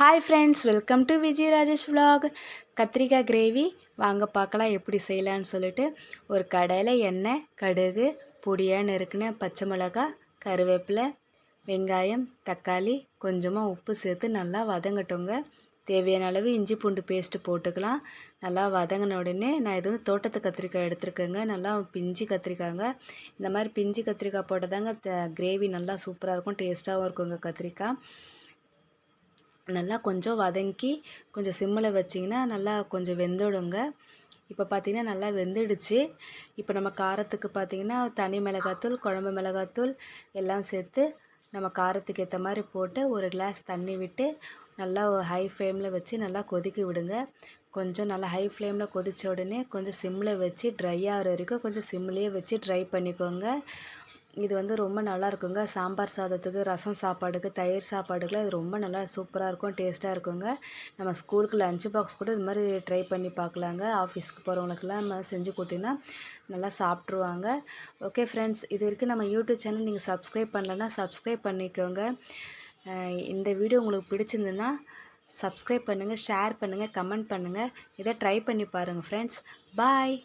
Hi friends welcome to Vijay Rajesh vlog கத்திரிக்காய் gravy வாங்க பார்க்கலாம் எப்படி செய்யலான்னு சொல்லிட்டு. ஒரு கடையில் எண்ணெய் கடுகு பொடியாக இருக்குன்னு பச்சை மிளகாய் கருவேப்பிலை வெங்காயம் தக்காளி கொஞ்சமாக உப்பு சேர்த்து நல்லா வதங்கட்டுங்க. தேவையான அளவு இஞ்சி பூண்டு பேஸ்ட்டு போட்டுக்கலாம். நல்லா வதங்கின உடனே நான் இது வந்து தோட்டத்து கத்திரிக்காய் எடுத்துருக்கேங்க. நல்லா பிஞ்சு கத்திரிக்காய்ங்க. இந்த மாதிரி பிஞ்சு கத்திரிக்காய் போட்டதாங்க கிரேவி நல்லா சூப்பராக இருக்கும் டேஸ்ட்டாகவும் இருக்குங்க கத்திரிக்காய். நல்லா கொஞ்சம் வதங்கி கொஞ்சம் சிம்மில் வச்சிங்கன்னா நல்லா கொஞ்சம் வெந்துடுங்க. இப்போ பார்த்திங்கன்னா நல்லா வெந்துடுச்சு. இப்போ நம்ம காரத்துக்கு பார்த்திங்கன்னா தனி மிளகாத்தூள் குழம்பு மிளகாத்தூள் எல்லாம் சேர்த்து நம்ம காரத்துக்கு ஏற்ற மாதிரி போட்டு ஒரு கிளாஸ் தண்ணி விட்டு நல்லா ஹை ஃப்ளேமில் வச்சு நல்லா கொதிக்க விடுங்க. கொஞ்சம் நல்லா ஹை ஃப்ளேமில் கொதித்த உடனே கொஞ்சம் சிம்மில் வச்சு ட்ரை ஆகிற வரைக்கும் கொஞ்சம் சிம்லேயே வச்சு ட்ரை பண்ணிக்கோங்க. இது வந்து ரொம்ப நல்லா இருக்குங்க சாம்பார் சாதத்துக்கு ரசம் சாப்பாடுக்கு தயிர் சாப்பாடுக்குலாம் இது ரொம்ப நல்லா சூப்பராக இருக்கும் டேஸ்ட்டாக இருக்குங்க. நம்ம ஸ்கூலுக்கு லஞ்ச் பாக்ஸ் கூட இது மாதிரி ட்ரை பண்ணி பார்க்கலாங்க. ஆஃபீஸ்க்கு போகிறவங்களுக்குலாம் நம்ம செஞ்சு கொடுத்தீங்கன்னா நல்லா சாப்பிட்ருவாங்க ஓகே ஃப்ரெண்ட்ஸ் இது வரைக்கும் நம்ம யூடியூப் சேனல் நீங்கள் சப்ஸ்கிரைப் பண்ணலன்னா சப்ஸ்கிரைப் பண்ணிக்கோங்க. இந்த வீடியோ உங்களுக்கு பிடிச்சிருந்துன்னா சப்ஸ்கிரைப் பண்ணுங்கள் ஷேர் பண்ணுங்கள் கமெண்ட் பண்ணுங்கள் இதை ட்ரை பண்ணி பாருங்கள் ஃப்ரெண்ட்ஸ். பாய்.